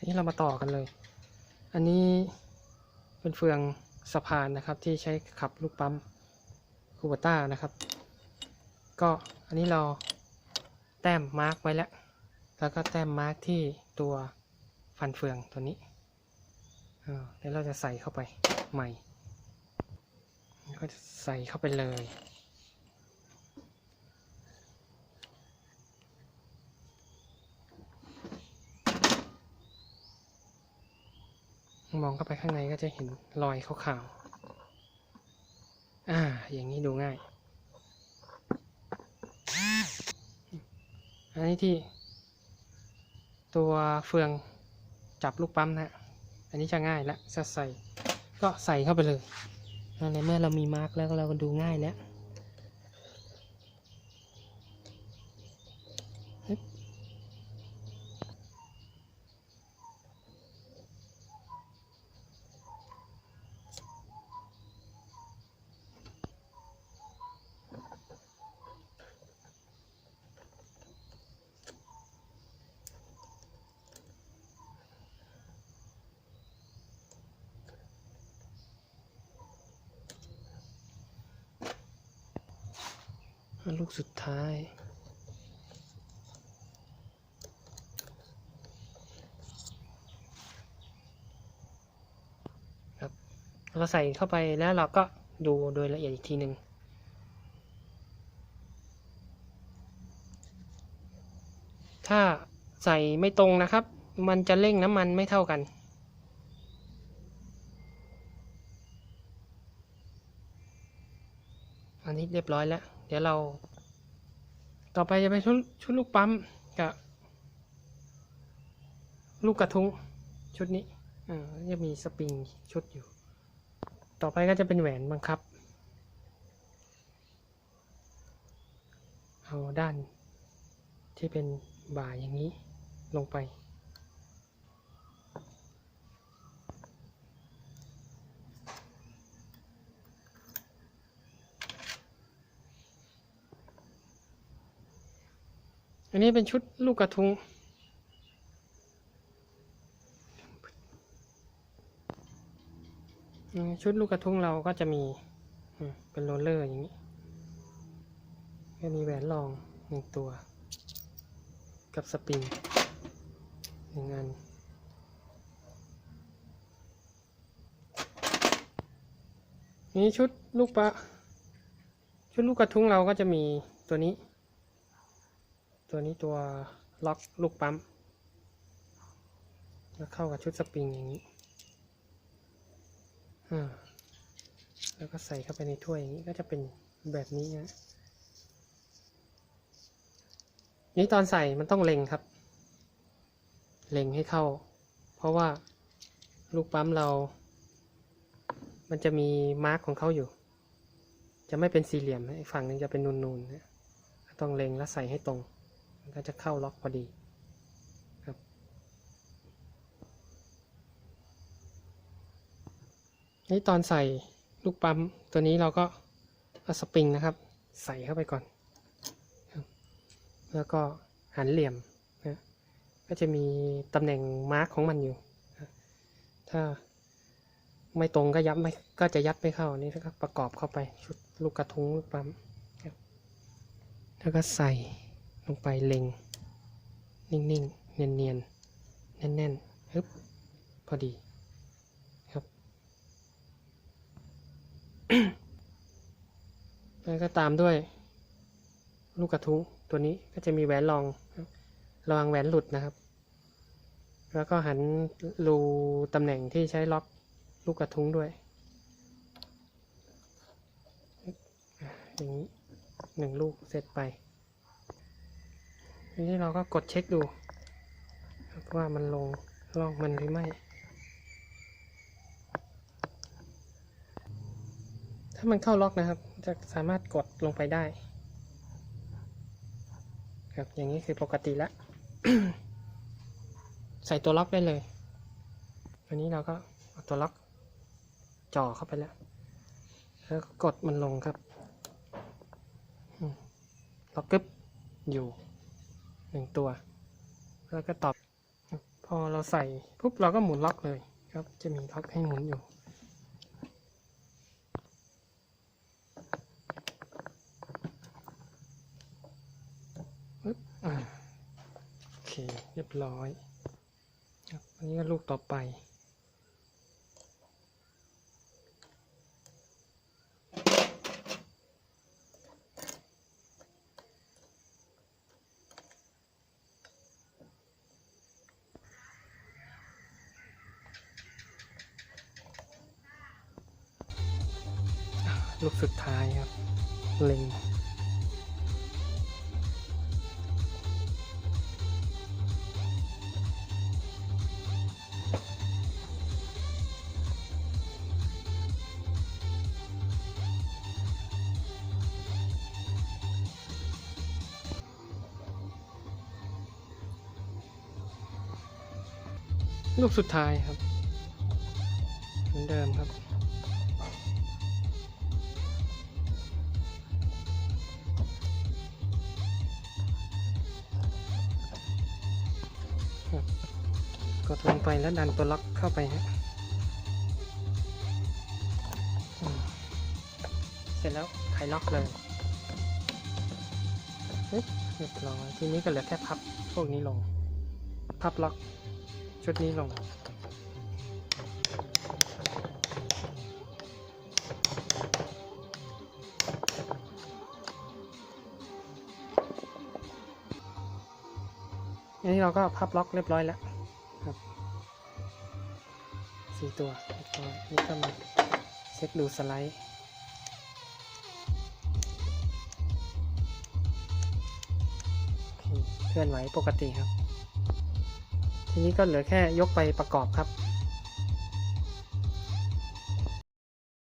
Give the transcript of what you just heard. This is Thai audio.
อันนี้เรามาต่อกันเลย อันนี้เป็นเฟืองสะพานนะครับ ที่ใช้ขับลูกปั๊มคูบต้านะครับ ก็อันนี้เราแต้มมาร์กไว้แล้ว แล้วก็แต้มมาร์กที่ตัวฟันเฟืองตัวนี้เดี๋ยวเราจะใส่เข้าไปใหม่ก็จะใส่เข้าไปเลย มองเข้าไปข้างในก็จะเห็นรอยขาวๆ อ่า อย่างนี้ดูง่าย อันนี้ที่ ตัวเฟืองจับลูกปั๊มนะ อันนี้จะง่ายแล้วจะใส่ก็ใส่เข้าไปเลยอ่าในเมื่อเรามีมาร์กแล้วเราก็ดูง่ายแล้ว ลูกสุดท้าย ครับเราใส่เข้าไปแล้วเราก็ดูโดยละเอียดอีกทีหนึ่งถ้าใส่ไม่ตรงนะครับ มันจะเร่งน้ำมันไม่เท่ากันอันนี้เรียบร้อยแล้ว เดี๋ยวเรา ต่อไปจะเป็นชุดชุดลูกปั๊มกับลูกกระทุ้งชุดนี้อ่าจะมีสปริงชุดอยู่ ต่อไปก็จะเป็นแหวนบังคับ เอาด้านที่เป็นบ่าอย่างนี้ลงไป อันนี้เป็นชุดลูกกระทุง ชุดลูกกระทุงเราก็จะมีเป็นโรลเลอร์อย่างนี้ก็มีแหวนรองหนึ่งตัว กับสปริงหนึ่งอันนี้ชุดลูกปลาชุดลูกกระทุ้งเราก็จะมีตัวนี้ ตัวนี้ตัวล็อกลูกปั๊ม แล้วเข้ากับชุดสปริงอย่างนี้อ่าแล้วก็ใส่เข้าไปในถ้วยอย่างนี้ก็จะเป็นแบบนี้นะนี่ตอนใส่มันต้องเล็งครับ เล็งให้เข้า เพราะว่าลูกปั๊มเรา มันจะมีมาร์กของเขาอยู่ จะไม่เป็นสี่เหลี่ยมนะอีกฝั่งหนึ่งจะเป็นนูนๆนะต้องเล็งแล้วใส่ให้ตรง มันก็จะเข้าล็อกพอดีครับ นี่ตอนใส่ลูกปั๊มตัวนี้เราก็เอาสปริงนะครับ ใส่เข้าไปก่อน แล้วก็หันเหลี่ยมนะก็จะมีตำแหน่งมาร์กของมันอยู่ ถ้าไม่ตรงก็ยัดไม่ก็จะยัดไม่เข้านี่ก็ประกอบเข้าไปชุดลูกกระทุ้งลูกปั๊มแล้วก็ใส่ ลงไปเล็ง นิ่งๆ เนียนๆ แน่นๆฮึบพอดีครับแล้วก็ตามด้วย ลูกกระทุ้งตัวนี้ก็จะมีแหวนรองรับระวังแหวนหลุดนะครับ แล้วก็หันรูตำแหน่งที่ใช้ล็อกลูกกระทุ้งด้วย อย่างนี้หนึ่งลูกเสร็จไป ทีนี้เราก็กดเช็คดู ว่ามันลงลองมันหรือไม่ ถ้ามันเข้าล็อกนะครับ จะสามารถกดลงไปได้ครับอย่างนี้คือปกติแล้ว ใส่ตัวล็อกได้เลยอันนี้เราก็เอาตัวล็อกจ่อเข้าไปแล้ว แล้วก็กดมันลงครับล็อกกึ๊บอยู่ หนึ่งตัว แล้วก็ตอบ พอเราใส่ปุ๊บเราก็หมุนล็อกเลยครับ จะมีล็อกให้หมุนอยู่ ปึ๊บ อ่า โอเค เรียบร้อย ครับ อันนี้ก็ลูกต่อไป ลูกสุดท้ายครับ เล็งลูกสุดท้ายครับ เหมือนเดิมครับ กดลงไปแล้วดันตัวล็อกเข้าไปฮะเสร็จแล้วไขล็อกเลยเรียบร้อยทีนี้ก็เหลือแค่พับพวกนี้ลง พับล็อกชุดนี้ลง อันนี้เราก็พับล็อกเรียบร้อยแล้วครับสี่ตัวเรียบร้อยนี่ก็มาเช็คดูสไลด์เคเคลื่อนไหวปกติครับ ทีนี้ก็เหลือแค่ยกไปประกอบครับ